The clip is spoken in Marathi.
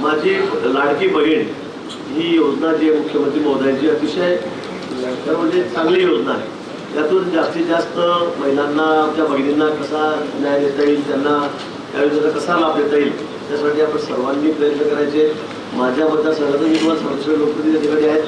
माझी लाडकी बहीण ही योजना जी आहे मुख्यमंत्री महोदयांची अतिशय खरं म्हणजे चांगली योजना आहे. त्यातून जास्तीत जास्त महिलांना आपल्या बहिणींना कसा न्याय देता येईल त्यांना त्या योजनेचा कसा लाभ देता येईल त्यासाठी आपण सर्वांनी प्रयत्न करायचे. माझ्या मतदारसंघातून मी तुम्हाला सर्वश्रेष्ठ लोकप्रतिनिधी या आहेत.